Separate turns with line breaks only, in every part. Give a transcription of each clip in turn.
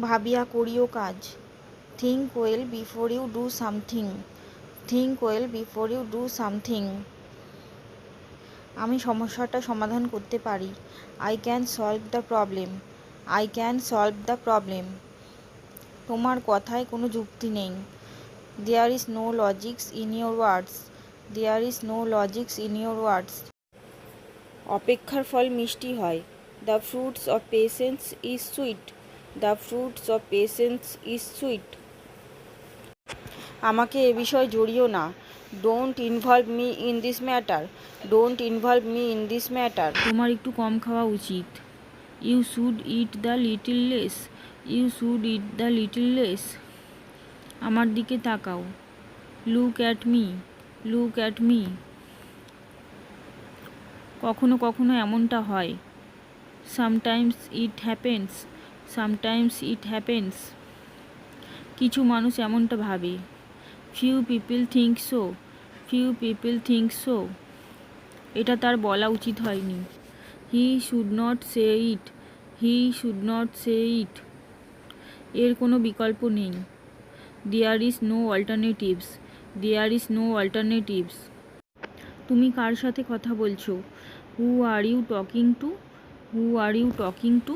ভাবিয়া করিও কাজ। Think well before you do something think well before you do something আমি সমস্যাটা সমাধান করতে পারি। I can solve the problem I can solve the problem তোমার কথায় কোনো যুক্তি নেই। There is no logics in your words there is no logics in your words অপেক্ষার ফল মিষ্টি হয়। The fruits of patience is sweet the fruits of patience is sweet আমাকে এ বিষয়ে জড়িও না। Don't involve me in this matter don't involve me in this matter তোমার একটু কম খাওয়া উচিত। You should eat the little less you should eat the little less আমার দিকে তাকাও। Look at me look at me কখনো কখনো এমনটা হয়। Sometimes it happens sometimes it happens কিছু মানুষ এমনটা ভাবে few people think so few people think so এটা তার বলা উচিত হয়নি। He should not say it he should not say it এর কোনো বিকল্প নেই। There is no alternatives there is no alternatives তুমি কার সাথে কথা বলছো? Who are you talking to who are you talking to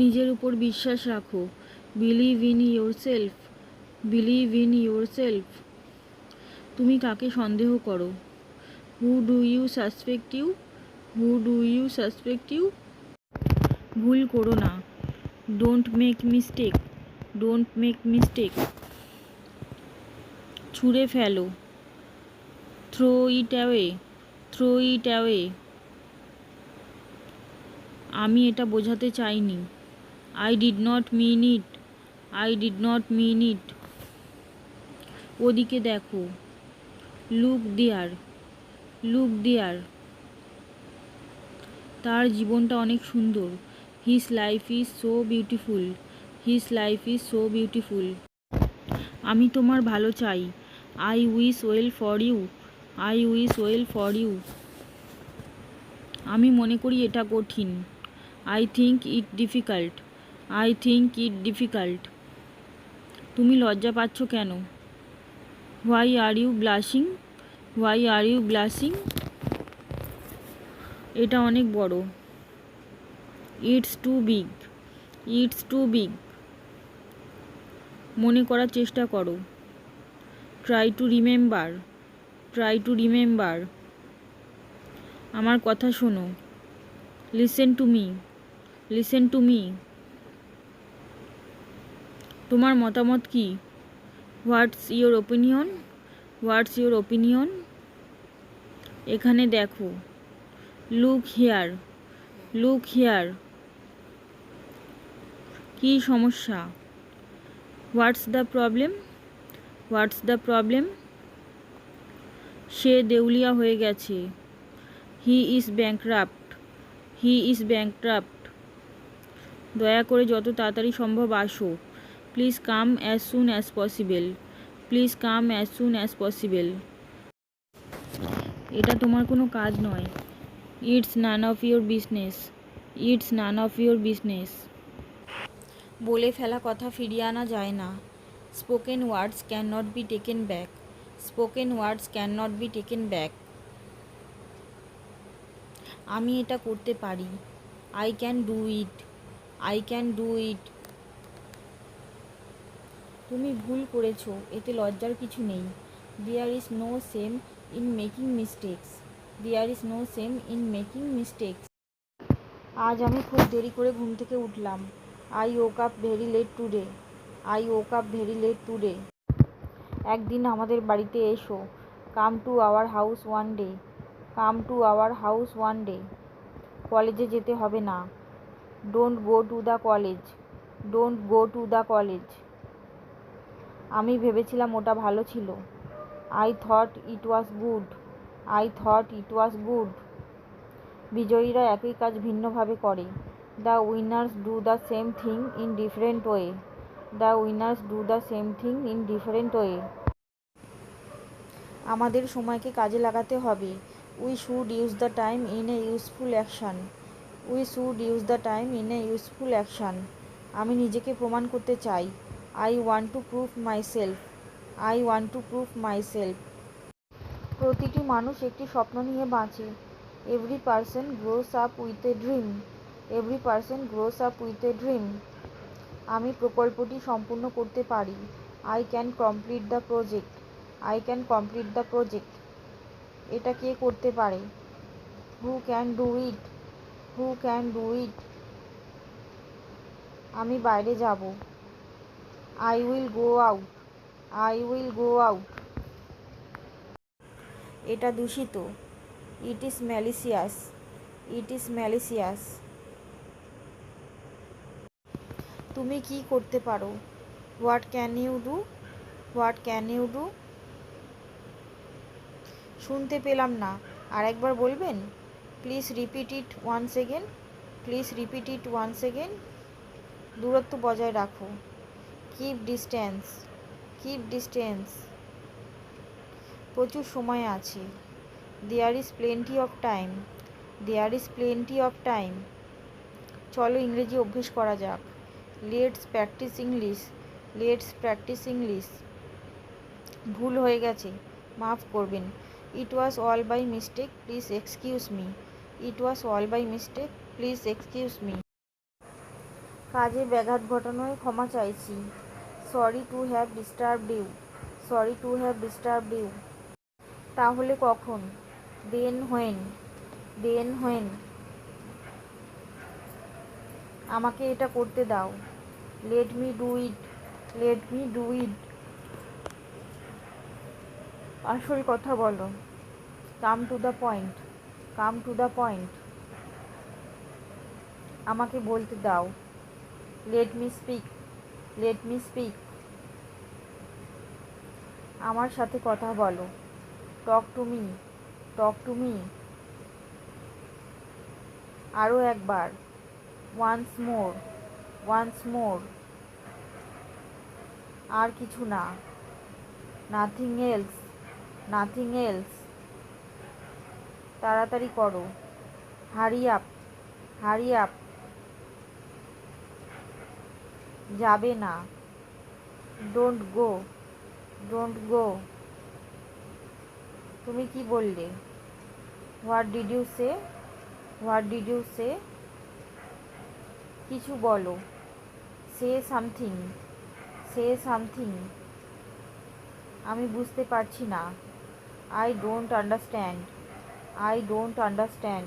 নিজের উপর বিশ্বাস রাখো। Believe in your self believe in your self তুমি কাকে সন্দেহ করো? Who do you suspect you who do you suspect you ভুল করো না। Don't make mistake don't make mistake ছুঁড়ে ফেলো। Throw it away throw it away আমি এটা বোঝাতে চাইনি। I did not mean it I did not mean it ওদিকে দেখো। লুক দেয়ার লুক দেয়ার তার জীবনটা অনেক সুন্দর। His life is so beautiful his life is so beautiful আমি তোমার ভালো চাই। I wish well for you I wish well for you আমি মনে করি এটা কঠিন। I think it difficult I think it difficult তুমি লজ্জা পাচ্ছ কেন? Why are you blushing why are you blushing এটা অনেক বড়। It's too big it's too big মনে করার চেষ্টা করো। Try to remember try to remember আমার কথা শোনো। Listen to me listen to me তোমার মতামত কি? What's your opinion what's your opinion এখানে দেখো। লুক হেয়ার লুক হেয়ার কী সমস্যা? What's the problem what's the problem সে দেউলিয়া হয়ে গেছে। He is bankrupt he is bankrupt দয়া করে যত তাড়াতাড়ি সম্ভব আসো। Please come as soon as possible please come as soon as possible এটা তোমার কোনো কাজ নয়। It's none of your business it's none of your business বলে ফেলা কথা ফিরিয়ে আনা যায় না। Spoken words can not be taken back spoken words can not be taken back আমি এটা করতে পারি। I can do it I can do it তুমি ভুল করেছ, এতে লজ্জার কিছু নেই। There is no shame in making mistakes there is no shame in making mistakes আজ আমি খুব দেরি করে ঘুম থেকে উঠলাম। I woke up very late today I woke up very late today একদিন আমাদের বাড়িতে এসো। Come to our house one day come to our house one day কলেজে যেতে হবে না। Don't go to the college don't go to the college আমি ভেবেছিলাম ওটা ভালো ছিল। I thought it was good I thought it was good বিজয়ীরা একই কাজ ভিন্নভাবে করে। The winners do the same thing in different way the winners do the same thing in different way আমাদের সময়কে কাজে লাগাতে হবে। We should use the time in a useful action we should use the time in a useful action আমি নিজেকে প্রমাণ করতে চাই। I want to prove myself I want to prove my self প্রতিটি মানুষ একটি স্বপ্ন নিয়ে বাঁচে। Every person grows up with a dream every person grows up with a dream আমি প্রকল্পটি সম্পূর্ণ করতে পারি। I can complete the project I can complete the project এটা কে করতে পারে? Who can do it who can do it আমি বাইরে যাব। I will go out I will go out এটা দূষিত। It is malicious it is malicious তুমি কি করতে পারো? What can you do what can you do শুনতে পেলাম না। আর একবার বলবেন? Please repeat it one second please repeat it one second দূরত্ব বজায় রাখো। কিপ ডিস্টেন্স কিপ ডিস্টেন্স প্রচুর সময় আছে। There is plenty of time there is plenty of time চলো ইংরেজি অভ্যেস করা যাক। Let's practise English let's practise English ভুল হয়ে গেছে। মাফ করবেন। It was all by mistake please excuse me it was all by mistake please excuse me কাজে ব্যাঘাত ঘটানোয় ক্ষমা চাইছি। Sorry to have disturbed you. Sorry to have disturbed you. তাহলে কখন? Then when. Then when. আমাকে এটা করতে দাও। Let me do it. Let me do it. আসল কথা বলো। Come to the point. Come to the point. আমাকে বলতে দাও। Let me speak. Let me speak আমার সাথে কথা বলো। Talk to me talk to me আরও একবার। ওয়ান্স মোর ওয়ান্স মোর আর কিছু না। নাথিং এলস নাথিং এলস তাড়াতাড়ি করো। হারি আপ হারি আপ যাবে না। ডোন্ট গো ডোন্ট গো তুমি কি বললে? What did you say what did you say কিছু বলো। সে সামথিং সে সামথিং আমি বুঝতে পারছি না। I don't understand I don't understand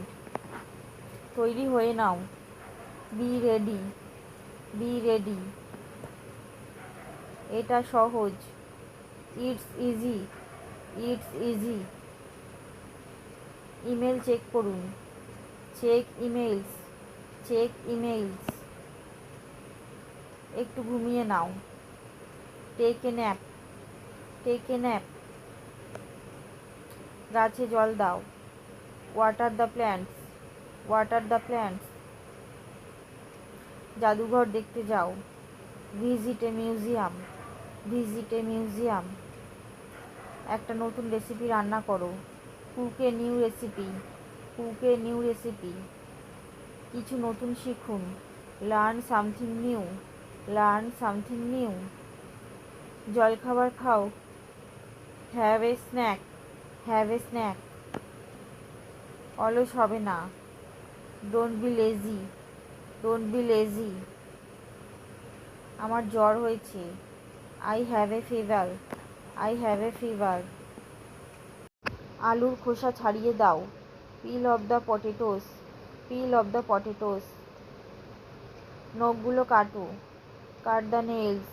তৈরি হয়ে নাও। বি রেডি বি রেডি এটা সহজ। It's easy it's easy email check করুন। চেক ইমেলস চেক ইমেলস একটু ঘুমিয়ে নাও। Take a nap take a nap গাছে জল দাও। Water the plants water the plants জাদুঘর দেখতে যাও। Visit a museum, visit a museum. একটা নতুন রেসিপি রান্না করো। Cook a new recipe, cook a new recipe. কিছু নতুন শিখুন। Learn something new, learn something new. জলখাবার খাও। Have a snack, have a snack. অলস হবে না। Don't be lazy. Don't be lazy আমার জ্বর হয়েছে। I have a fever I have a fever আলুর খোসা ছাড়িয়ে দাও। Peel off the potatoes peel off the potatoes নখগুলো কাটো। Cut the nails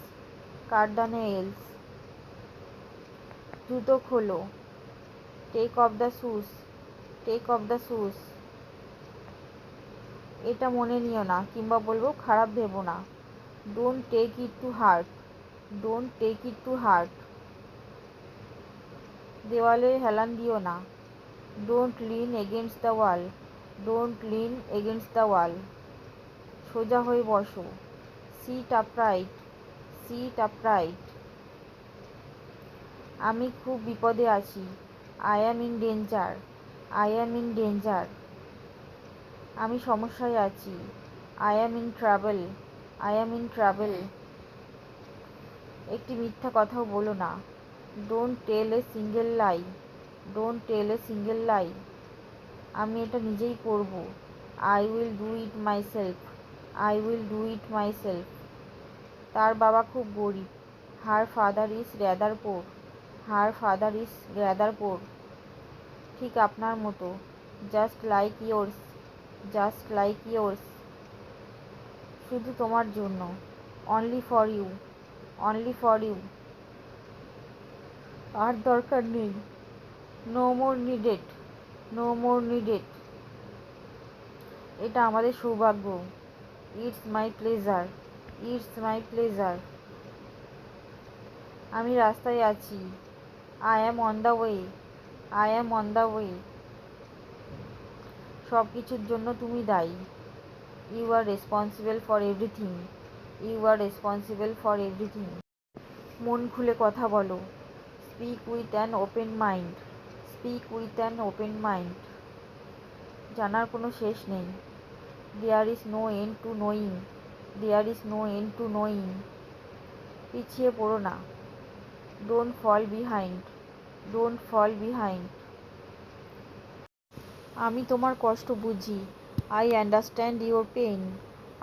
cut the nails জুতো খোলো। Take off the shoes take off the shoes এটা মনে নিও না, কিংবা বলব খারাপ ভেবো না। Don't take it to heart don't take it to heart দেওয়ালে হেলান দিও না। Don't lean against the wall don't lean against the wall সোজা হয়ে বসো। সিট আপরাইট সিট আপরাইট আমি খুব বিপদে আছি। I am in danger I am in danger আমি সমস্যায় আছি। I am in travel I am in travel একটি মিথ্যা কথাও বলো না। Don't tell a single lie don't tell a single lie আমি এটা নিজেই করব। I will do it myself I will do it myself তার বাবা খুব গরিব। Her father is rather poor her father is rather poor ঠিক আপনার মতো। Just like yours just like yours শুধু তোমার জন্য। Only for you only for you আর দরকার নেই। No more needed no more needed এটা আমাদের সৌভাগ্য। It's my pleasure it's my pleasure আমি রাস্তায় আছি। I am on the way I am on the way সব কিছুর জন্য তুমি দায়ী। You are responsible for everything you are responsible for everything মন খুলে কথা বলো। Speak with an open mind speak with an open mind জানার কোনো শেষ নেই। There is no end to knowing there is no end to knowing পিছিয়ে পড়ো না। Don't fall behind don't fall behind আমি তোমার কষ্ট বুঝি। I understand your pain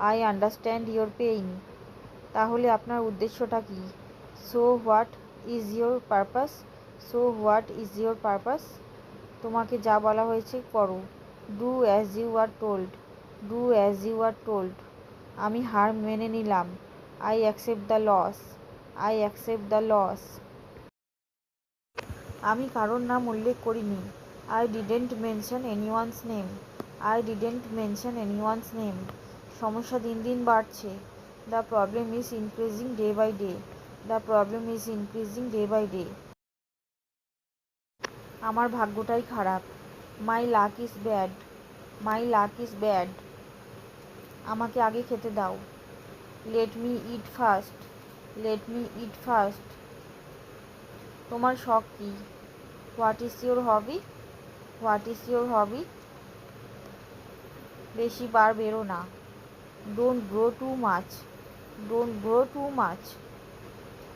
I understand your pain তাহলে আপনার উদ্দেশ্যটা কি? So what is your purpose so what is your purpose তোমাকে যা বলা হয়েছে করো। Do as you are told do as you are told আমি হার মেনে নিলাম। I accept the loss I accept the loss আমি কারোর নাম উল্লেখ করিনি। I didn't mention anyone's name I didn't mention anyone's name সমস্যা দিন দিন বাড়ছে। The problem is increasing day by day the problem is increasing day by day আমার ভাগ্যটাই খারাপ। My luck is bad my luck is bad আমাকে আগে খেতে দাও। Let me eat first let me eat first তোমার শখ কী? What is your hobby what is your hobby বেশি বার বেরো না। Don't grow too much don't grow too much